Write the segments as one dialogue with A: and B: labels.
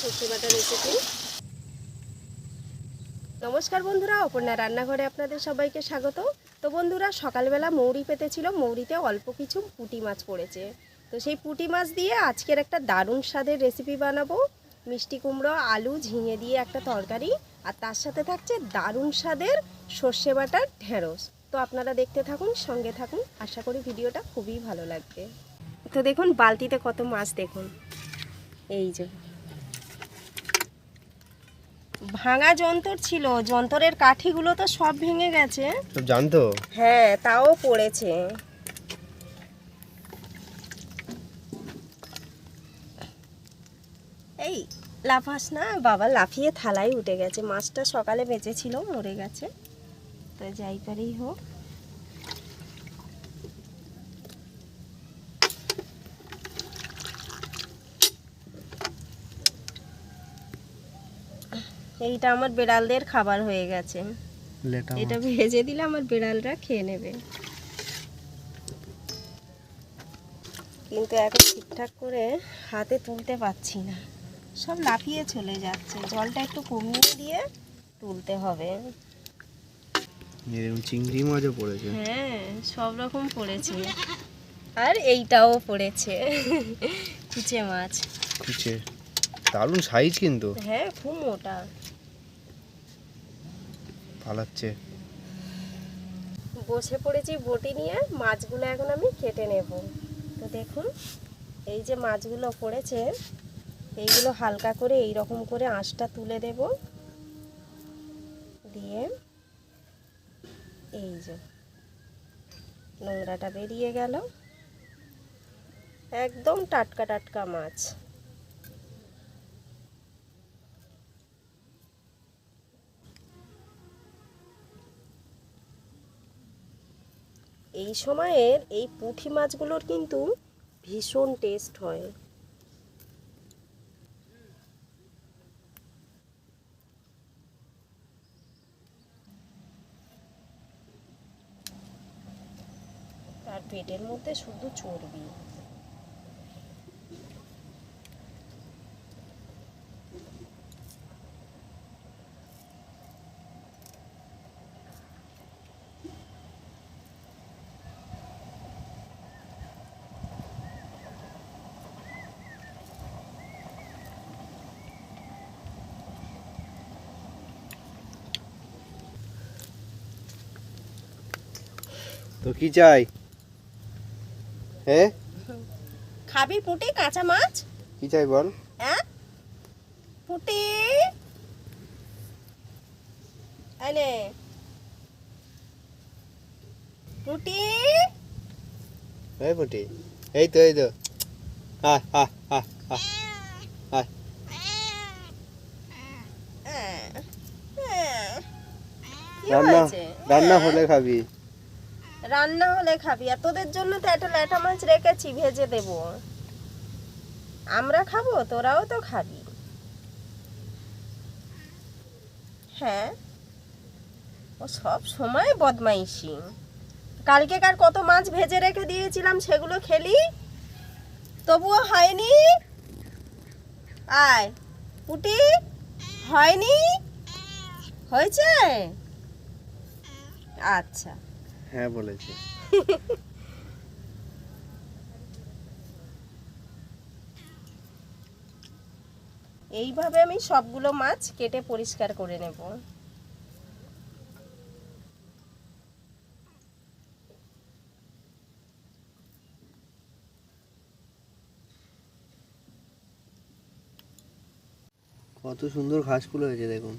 A: সর্ষে বাটা রেসিপি নমস্কার বন্ধুরা, অপর্ণা রান্নাঘরে আপনাদের সবাইকে স্বাগত। তো বন্ধুরা, সকালবেলা মৌরি পেতেছিল, মৌরিতে অল্প কিছু পুঁটি মাছ পড়েছে। তো সেই পুঁটি মাছ দিয়ে আজকের একটা দারুণ স্বাদের রেসিপি বানাবো। মিষ্টি কুমড়ো, আলু, ঝিঙে দিয়ে একটা তরকারি, আর তার সাথে থাকছে দারুণ স্বাদের সর্ষে বাটার ঢেঁড়স। তো আপনারা দেখতে থাকুন, সঙ্গে থাকুন, আশা করি ভিডিওটা খুবই ভালো লাগবে। তো দেখুন, বালতিতে কত মাছ দেখুন। এই যে। ভাঙা যন্ত্র ছিল যন্তরের কাঠিগুলো তো সব ভেঙে গেছে।
B: সব জানতো?
A: হ্যাঁ তাও পড়েছে। এই লাফাস না? বাবা লাফিয়ে থালায় উঠে গেছে। মাছটা সকালে বেঁচেছিল মরে গেছে। তো যাই করেই হোক। এইটা আমার বেড়ালদের খাবার হয়ে গেছে। এটা ভেজে দিলে আমার বিড়ালরা খেয়ে নেবে। কিন্তু এখন ঠিকঠাক করে হাতে তুলতে পারছি না। সব লাফিয়ে চলে যাচ্ছে। জলটা একটু কমিয়ে দিয়ে তুলতে হবে।
B: এরকম চিংড়ি মাছও পড়েছে।
A: হ্যাঁ সব রকম পড়েছে। আর এইটাও পড়েছে। কুচে মাছ।
B: কুচে দারুণ সাইজ কিন্তু।
A: হ্যাঁ খুব মোটা।
B: পালাচ্ছে।
A: বসে পড়েছি বটি নিয়ে, মাছগুলো এখন আমি কেটে নেব। তো দেখুন, এই যে মাছগুলো পড়েছে, এইগুলো হালকা করে এই রকম করে আঁশটা তুলে দেব। দিয়ে এই যে নোংরাটা বেরিয়ে গেল। একদম টাটকা টাটকা মাছ। এই সময়ের এই পুঁটি মাছগুলোর কিন্তু ভীষণ টেস্ট হয়। তার পেটের মধ্যে শুধু চর্বি।
B: তো কি চাই? হ্যাঁ?
A: খাবি পুঁটি কাঁচা মাছ?
B: কি চাই বল?
A: হ্যাঁ পুঁটি? আনে পুঁটি?
B: এই বটি এই তো এই তো। আয় আয় আয় আয় আয় রান্না রান্না হলে খাবি।
A: রান্না হলে খাবি। আর তোদের জন্য তো একটা ল্যাটা মাছ রেখেছি, ভেজে দেব। আমরা খাব, তোরাও তো খাবি। হ্যাঁ। ও সব সময় বদমাইশি। কালকে কার কত মাছ ভেজে রেখে দিয়েছিলাম সেগুলো খেলি? তবুও হয়নি? আয়। পুটি, হয়নি? হয়েছে? আচ্ছা।
B: হ্যাঁ বলেছে।
A: এইভাবে আমি সবগুলো মাছ কেটে পরিষ্কার করে নেব।
B: কত সুন্দর ঘাসগুলো হয়েছে দেখুন।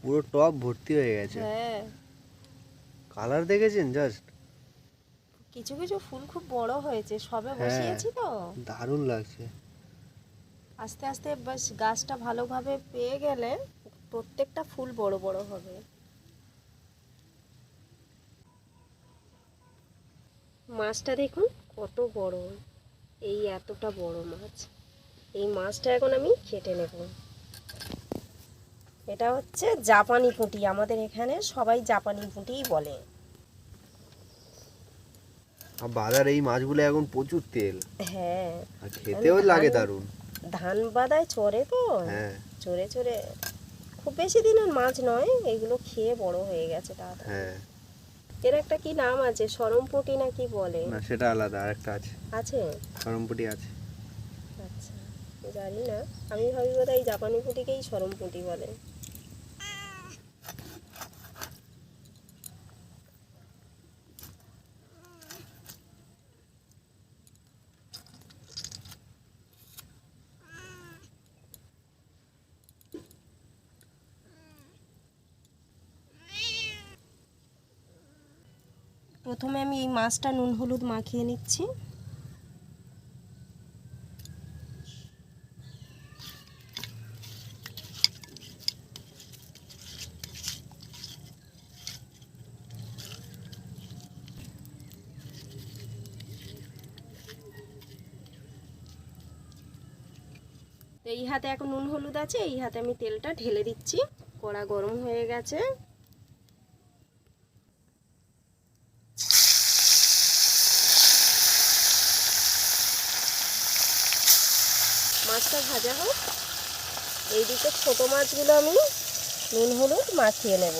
B: পুরো টপ ভর্তি হয়ে গেছে।
A: হ্যাঁ।
B: কালার দেখেছেন জাস্ট
A: কিছু কিছু ফুল খুব বড় হয়েছে সবে
B: হ্যাঁ।
A: বসিয়েছি তো।
B: দারুণ লাগছে।
A: আস্তে আস্তে বাস গাছটা ভালোভাবে পেয়ে গেলে প্রত্যেকটা ফুল বড় বড় হবে। মাছটা দেখুন কত বড়। এই এতটা বড় মাছ। এই মাছটা এখন আমি কেটে নেব। এটা হচ্ছে জাপানি পুঁটি আমাদের এখানে সবাই জাপানি পুঁটিই বলে।
B: বাজার এই মাছগুলো এখন প্রচুর তেল।
A: হ্যাঁ।
B: খেতেও লাগে দারুণ।
A: ধান বাদায় চড়ে তো।
B: হ্যাঁ।
A: চড়ে চড়ে। খুব বেশি দিনের মাছ নয় এগুলো খেয়ে বড় হয়ে গেছে তাড়াতাড়ি।
B: হ্যাঁ।
A: এর একটা কি নাম আছে? সরমপটি না কি বলে?
B: না সেটা আলাদা আরেকটা আছে।
A: আছে?
B: গরমপুটি আছে।
A: আচ্ছা জানি না। আমি ভাবি বোধ এই জাপানি পুঁটিকেই সরমপুঁটি বলে। আমি এই মাছটা নুন হলুদ মাখিয়ে নিচ্ছি। এই হাতে এখন নুন হলুদ আছে, এই হাতে আমি তেলটা ঢেলে দিচ্ছি। কড়া গরম হয়ে গেছে মাছটা ভাজা হোক এইদিকে ছোট মাছগুলো আমি নুন হলুদ মাখিয়ে নেব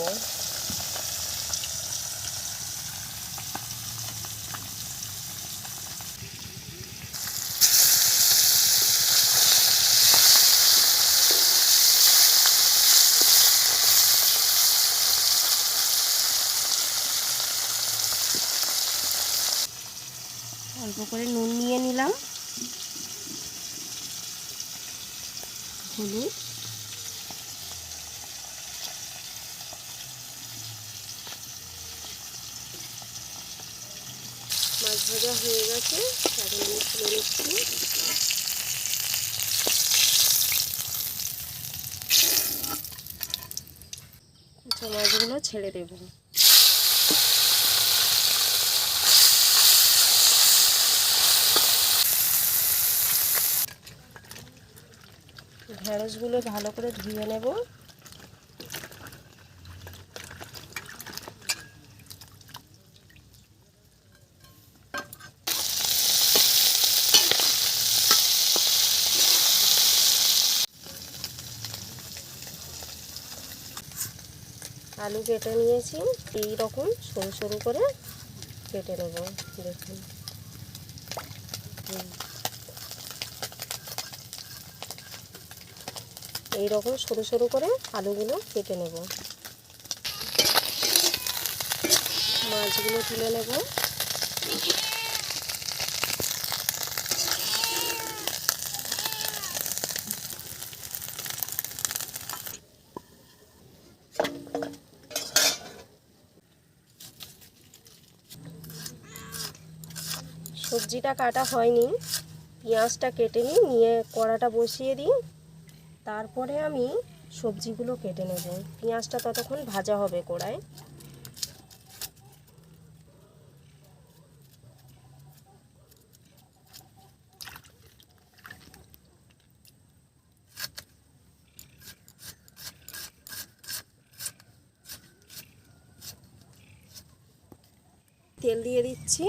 A: অল্প করে নুন নিয়ে নিলাম হলুদ মাছ ভাজা হয়ে গেছে, এখন আমি তুলে নিচ্ছি। আচ্ছা মাছগুলো ছেড়ে দেবো। ঢেঁড়সগুলো ভালো করে ধুয়ে নেব। আলু কেটে নিয়েছি এই রকম সরু সরু করে কেটে নেব, দেখুন। এই রকম সরু সরু করে আলুগুলো কেটে নেব। মাছগুলো তুলে নেব। সবজিটা কাটা হয়নি, পেঁয়াজটা কেটে নিই, নিয়ে কড়াটা বসিয়ে দিই। তারপরে আমি সবজিগুলো কেটে নেব। পেঁয়াজটা ততক্ষণ ভাজা হবে কড়ায়। তেল দিয়ে দিচ্ছি।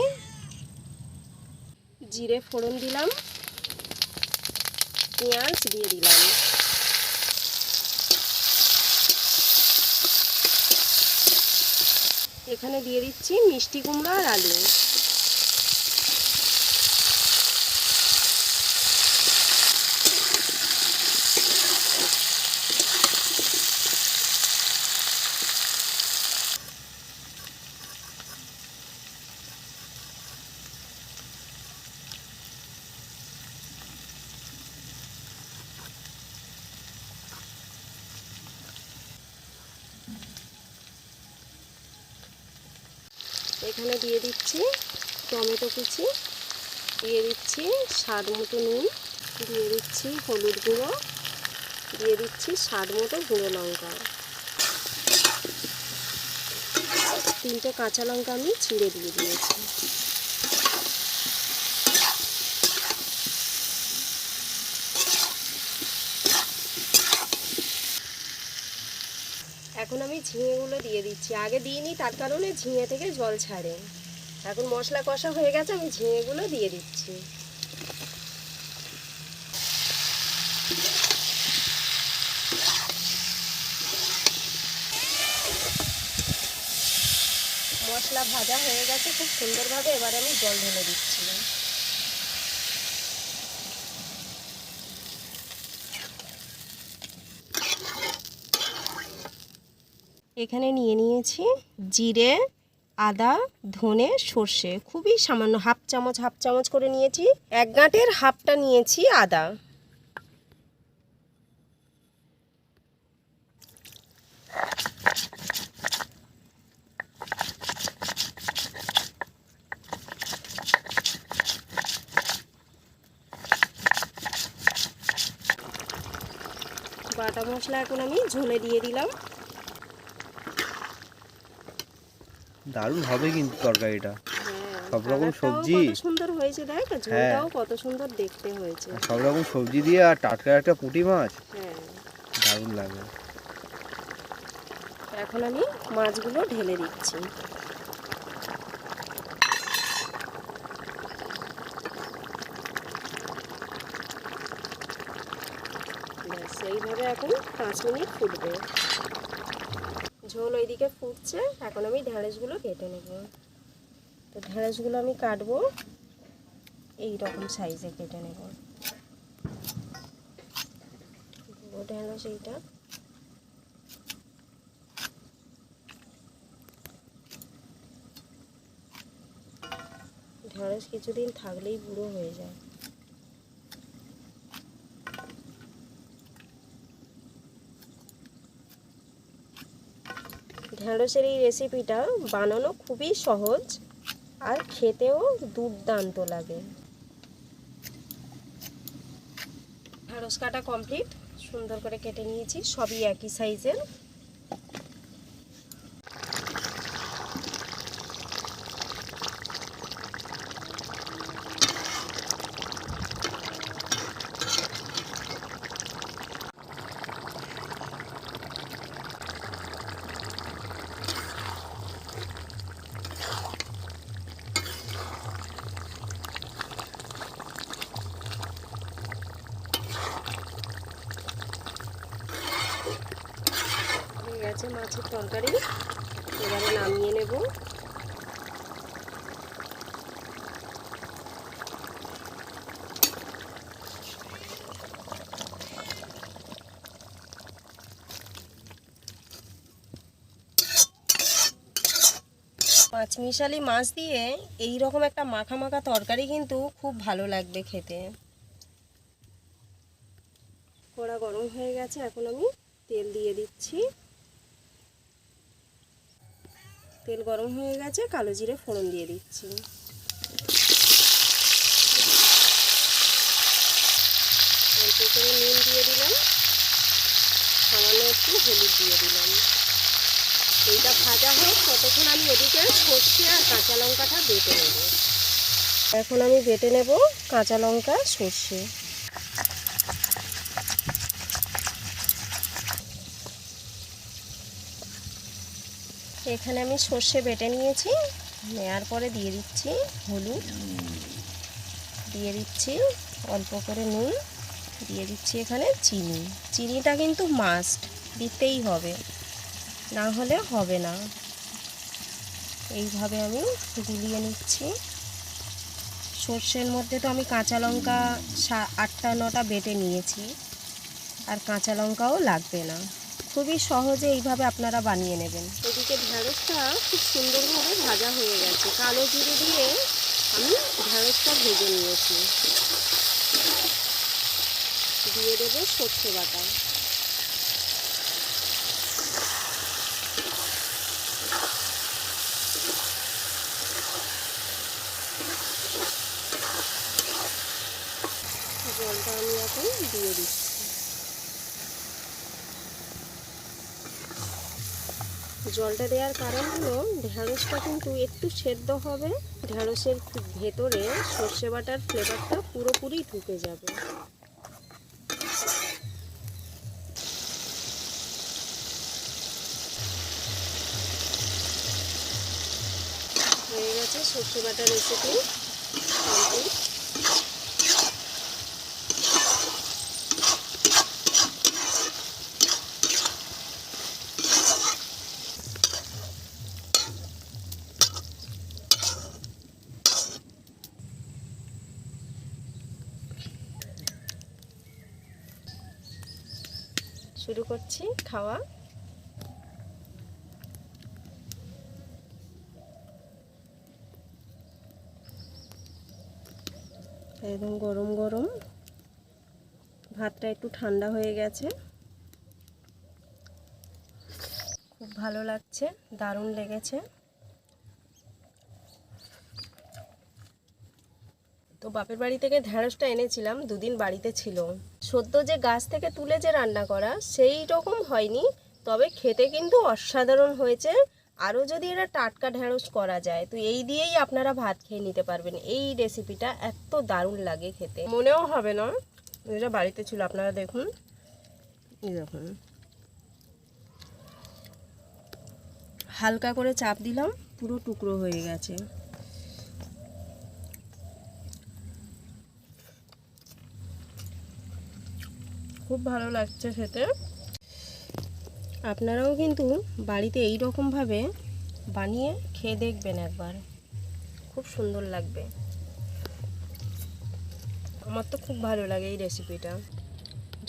A: জিরে ফোড়ন দিলাম পেঁয়াজ দিয়ে দিলাম। এখানে দিয়ে দিচ্ছি মিষ্টি কুমড়া আর আলু। এখানে দিয়ে দিচ্ছি টমেটো কুচি, দিয়ে দিচ্ছি স্বাদ মতো নুন, দিয়ে দিচ্ছি হলুদ গুঁড়ো, দিয়ে দিচ্ছি স্বাদ মতো গুঁড়ো লঙ্কা। তিনটে কাঁচা লঙ্কা আমি চিড়ে দিয়ে দিয়েছি। এখন আমি ঝিঙেগুলো দিয়ে দিচ্ছি। আগে দিইনি, তার কারণে ঝিঙে থেকে জল ছাড়ে। এখন মশলা কষা হয়ে গেছে, আমি ঝিঙেগুলো দিয়ে দিচ্ছি। মশলা ভাজা হয়ে গেছে, খুব সুন্দরভাবে এবার আমি জল ঢেলে দিচ্ছি। এখানে নিয়ে নিয়েছি জিরে, আদা, ধনে, সর্ষে। খুবই সামান্য হাফ চামচ হাফ চামচ করে নিয়েছি। এক গাঁটের হাফটা নিয়েছি আদা। বাটা মশলা এখন আমি ঝোলে দিয়ে দিলাম।
B: দারুণ হবে কিন্তু তরকারিটা।
A: হ্যাঁ,
B: সব রকম সবজি।
A: সুন্দর হয়েছে দেখ ঝোলটাও কত সুন্দর দেখতে হয়েছে।
B: সব রকম সবজি দিয়ে আর টাটকা একটা পুঁটি মাছ?
A: হ্যাঁ।
B: দারুণ লাগে।
A: এখন আমি মাছগুলো ঢেলে দিচ্ছি। ব্যাস এইভাবে এখন পাঁচ মিনিট ফুটবে। ঝোল ওইদিকে ফুটছে। এখন আমি ঢ্যাঁড়সগুলো কেটে নেব। তো ঢ্যাঁড়সগুলো আমি কাটবো। এই রকম সাইজে কেটে নেব। বড় ঢ্যাঁড়স এইটা। ঢেঁড়স কিছুদিন থাকলেই বুড়ো হয়ে যায়। ঢেঁড়সের এই রেসিপিটা বানানো খুবই সহজ আর খেতেও দুর্দান্ত লাগে। ঢেঁড়স কাটা কমপ্লিট সুন্দর করে কেটে নিয়েছি, সবই একই সাইজের হয়ে গেছে মাছের তরকারি এবারে নামিয়ে নেব পাঁচ মিশালি মাছ দিয়ে এই রকম একটা মাখা মাখা তরকারি কিন্তু খুব ভালো লাগবে খেতে। কড়া গরম হয়ে গেছে, এখন আমি তেল দিয়ে দিচ্ছি। তেল গরম হয়ে গেছে, কালো জিরে ফোড়ন দিয়ে দিচ্ছি। নুন দিয়ে দিলাম, সামান্য একটু হলুদ দিয়ে দিলাম। এইটা ভাজা হোক, ততক্ষণ আমি এদিকে সর্ষে আর কাঁচা লঙ্কাটা বেটে নেব। এখন আমি বেটে নেব কাঁচা লঙ্কা, সর্ষে। এখানে আমি সর্ষে বেটে নিয়েছি নেওয়ার পরে দিয়ে দিচ্ছি হলুদ। দিয়ে দিচ্ছি অল্প করে নুন, দিয়ে দিচ্ছি এখানে চিনি। চিনিটা কিন্তু মাস্ট দিতেই হবে। না হলে হবে না। এইভাবে আমি গুলিয়ে নিচ্ছি। সর্ষের মধ্যে তো আমি কাঁচা লঙ্কা আটটা, নটা বেটে নিয়েছি। আর কাঁচা লঙ্কাও লাগবে না। খুবই সহজে এইভাবে আপনারা বানিয়ে নেবেন। এদিকে ঢ্যাঁড়সটা খুব সুন্দরভাবে ভাজা হয়ে গেছে। কালো জিরে দিয়ে আমি ঢ্যাঁড়সটা ভেজে নিয়েছি। দিয়ে দেবো সর্ষে বাটা জলটা আমি এখন দিয়ে দিচ্ছি জলটা দেওয়ার কারণ হলো ঢ্যাঁড়সটা কিন্তু একটু সেদ্ধ হবে। ঢ্যাঁড়সের ভেতরে সর্ষে বাটার ফ্লেভারটা পুরোপুরি ঢুকে যাবে। হয়ে গেছে সর্ষে বাটার রেসিপি কমপ্লিট শুরু করছি খাওয়া। একদম গরম গরম। ভাতটা একটু ঠান্ডা হয়ে গেছে। খুব ভালো লাগছে, দারুণ লেগেছে। তো বাপের বাড়ি থেকে ঢ্যাঁড়সটা এনেছিলাম, দুদিন বাড়িতে ছিল। সদ্য যে গাছ থেকে তুলে যে রান্না করা, সেই রকম হয়নি। তবে খেতে কিন্তু অসাধারণ হয়েছে। আরও যদি এটা টাটকা ঢ্যাঁড়স করা যায়, তো এই দিয়েই আপনারা ভাত খেয়ে নিতে পারবেন। এই রেসিপিটা এত দারুণ লাগে খেতে। মনেও হবে না। এটা বাড়িতে ছিল, আপনারা দেখুন। দেখুন। হালকা করে চাপ দিলাম, পুরো টুকরো হয়ে গেছে। খুব ভালো লাগছে খেতে। আপনারাও কিন্তু বাড়িতে এই রকমভাবে বানিয়ে খেয়ে দেখবেন একবার। খুব সুন্দর লাগবে। আমার তো খুব ভালো লাগে এই রেসিপিটা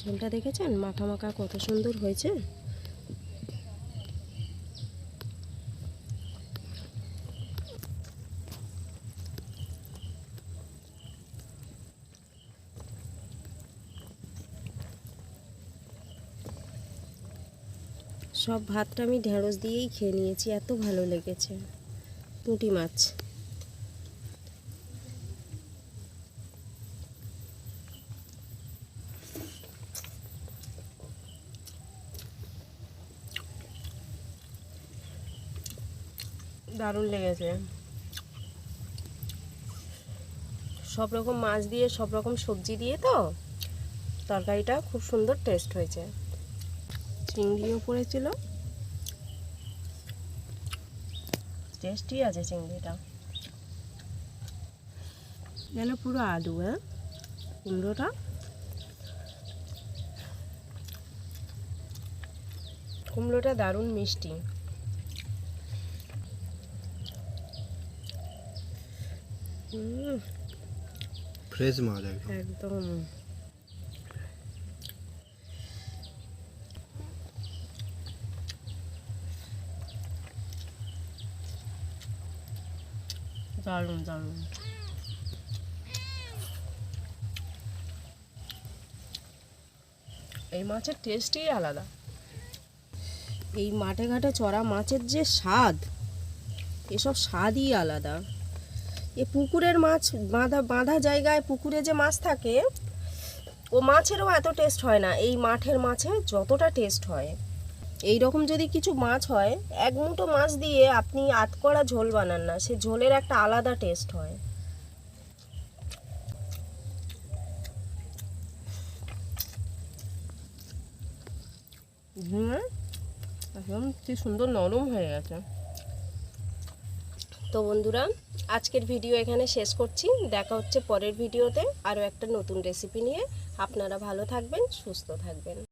A: ঝোলটা দেখেছেন? মাখা মাখা কত সুন্দর হয়েছে। সব ভাতটা আমি ঢেঁড়স দিয়েই খেয়ে নিয়েছি, এত ভালো লেগেছে। পুঁটি মাছ। দারুণ লেগেছে। সব রকম মাছ দিয়ে, সব রকম সবজি দিয়ে তো, তরকারিটা খুব সুন্দর টেস্ট হয়েছে। চিংড়িও পড়েছিল। টেস্টি আছে চিংড়িটা। যেন পুরো আলু হ্যাঁ? কুমড়োটা। কুমড়োটা দারুণ মিষ্টি। হুম
B: ফ্রেশ মাছ একদম।
A: দারুণ দারুণ। এই মাছের টেস্টই আলাদা। এই মাঠে ঘাটে চড়া মাছের যে স্বাদ, এসব স্বাদই আলাদা। এ পুকুরের মাছ বাঁধা বাঁধা জায়গায় পুকুরে যে মাছ থাকে, ও মাছেরও এত টেস্ট হয় না। এই মাঠের মাছে যতটা টেস্ট হয়। এই রকম যদি কিছু মাছ হয়, এক মুঠো মাছ দিয়ে আপনি আতকড়া ঝোল বানান না, সে ঝোলের একটা আলাদা টেস্ট হয়। হুম? কি সুন্দর নরম হয়ে গেছে। তো বন্ধুরা, আজকের ভিডিও এখানে শেষ করছি। দেখা হচ্ছে পরের ভিডিওতে আরও একটা নতুন রেসিপি নিয়ে। আপনারা ভালো থাকবেন, সুস্থ থাকবেন।